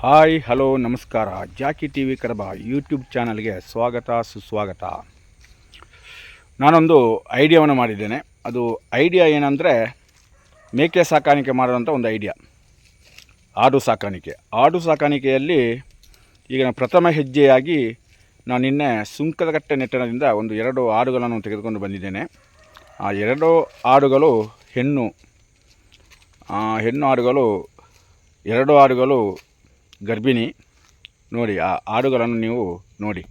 Hi, hello, ನಮಸ್ಕಾರ. Jackie T V Kadaba YouTube ಚಾನಲ್ಗೆ ಸ್ವಾಗತ, ಸುಸ್ವಾಗತ. ನಾನೊಂದು ಐಡಿಯಾವನ್ನು ಮಾಡಿದ್ದೇನೆ. ಅದು ಐಡಿಯಾ ಏನಂದರೆ, ಮೇಕೆ ಸಾಕಾಣಿಕೆ ಮಾಡುವಂಥ ಒಂದು ಐಡಿಯಾ. ಆಡು ಸಾಕಾಣಿಕೆ. ಆಡು ಸಾಕಾಣಿಕೆಯಲ್ಲಿ ಈಗ ಪ್ರಥಮ ಹೆಜ್ಜೆಯಾಗಿ ನಾನು ನಿನ್ನೆ ಸುಂಕದಕಟ್ಟೆ ನೆಟ್ಟಣದಿಂದ ಒಂದು ಎರಡು ಆಡುಗಳನ್ನು ತೆಗೆದುಕೊಂಡು ಬಂದಿದ್ದೇನೆ. ಆ ಎರಡು ಆಡುಗಳು ಹೆಣ್ಣು. ಹೆಣ್ಣು ಆಡುಗಳು ಎರಡು ಆಡುಗಳು ಗರ್ಭಿಣಿ ನೋಡಿ, ಆ ಆಡುಗಳನ್ನು ನೀವು ನೋಡಿ.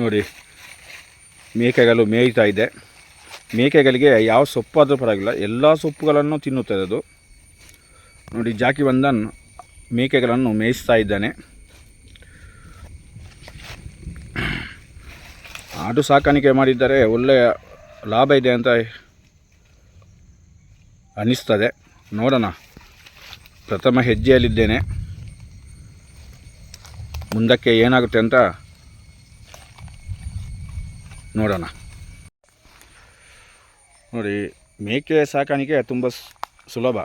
ನೋಡಿ, ಮೇಕೆಗಳು ಮೇಯ್ತಾ ಇದೆ. ಮೇಕೆಗಳಿಗೆ ಯಾವ ಸೊಪ್ಪಾದರೂ ಪರವಾಗಿಲ್ಲ, ಎಲ್ಲ ಸೊಪ್ಪುಗಳನ್ನು ತಿನ್ನುತ್ತದೆ ಅದು. ನೋಡಿ, ಜಾಕಿ ಬಂದನ್ ಮೇಕೆಗಳನ್ನು ಮೇಯಿಸ್ತಾ ಇದ್ದಾನೆ. ಆಡು ಸಾಕಾಣಿಕೆ ಮಾಡಿದ್ದರೆ ಒಳ್ಳೆಯ ಲಾಭ ಇದೆ ಅಂತ ಅನ್ನಿಸ್ತದೆ. ನೋಡೋಣ. ಪ್ರಥಮ ಹೆಜ್ಜೆಯಲ್ಲಿದ್ದೇನೆ. ಮುಂದಕ್ಕೆ ಏನಾಗುತ್ತೆ ಅಂತ ನೋಡೋಣ. ನೋಡಿ, ಮೇಕೆ ಸಾಕಾಣಿಕೆ ತುಂಬ ಸುಲಭ.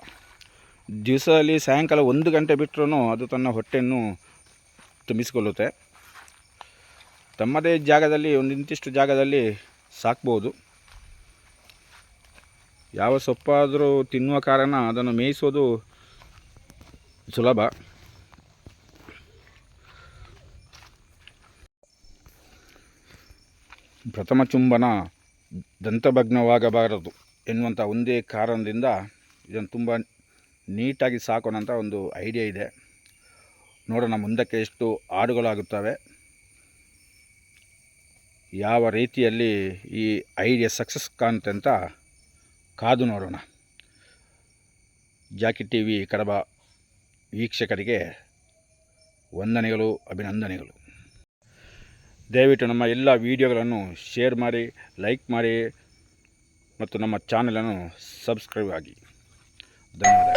ದಿವಸದಲ್ಲಿ ಸಾಯಂಕಾಲ ಒಂದು ಗಂಟೆ ಬಿಟ್ಟರೂ ಅದು ತನ್ನ ಹೊಟ್ಟೆಯನ್ನು ತುಂಬಿಸಿಕೊಳ್ಳುತ್ತೆ. ತಮ್ಮದೇ ಜಾಗದಲ್ಲಿ, ಒಂದು ಇಂತಿಷ್ಟು ಜಾಗದಲ್ಲಿ ಸಾಕ್ಬೋದು. ಯಾವ ಸೊಪ್ಪಾದರೂ ತಿನ್ನುವ ಕಾರಣ ಅದನ್ನು ಮೇಯಿಸೋದು ಸುಲಭ ಪ್ರಥಮ ಚುಂಬನ ದಂತಭಗ್ನವಾಗಬಾರದು ಎನ್ನುವಂಥ ಒಂದೇ ಕಾರಣದಿಂದ ಇದನ್ನು ತುಂಬ ನೀಟಾಗಿ ಸಾಕೋಣಂಥ ಒಂದು ಐಡಿಯಾ ಇದೆ. ನೋಡೋಣ ಮುಂದಕ್ಕೆ ಎಷ್ಟು ಹಾಡುಗಳಾಗುತ್ತವೆ. ಯಾವ ರೀತಿಯಲ್ಲಿ ಈ ಐಡಿಯಾ ಸಕ್ಸಸ್ ಕಾಣುತ್ತೆ ಅಂತ ಕಾದು ನೋಡೋಣ. ಜಾಕಿ ಟಿ ವಿ ಕಡಬ ವೀಕ್ಷಕರಿಗೆ ವಂದನೆಗಳು, ಅಭಿನಂದನೆಗಳು. ದಯವಿಟ್ಟು ನಮ್ಮ ಎಲ್ಲ ವಿಡಿಯೋಗಳನ್ನು ಶೇರ್ ಮಾಡಿ, ಲೈಕ್ ಮಾಡಿ ಮತ್ತು ನಮ್ಮ ಚಾನಲನ್ನು ಸಬ್ಸ್ಕ್ರೈಬ್ ಆಗಿ. ಧನ್ಯವಾದ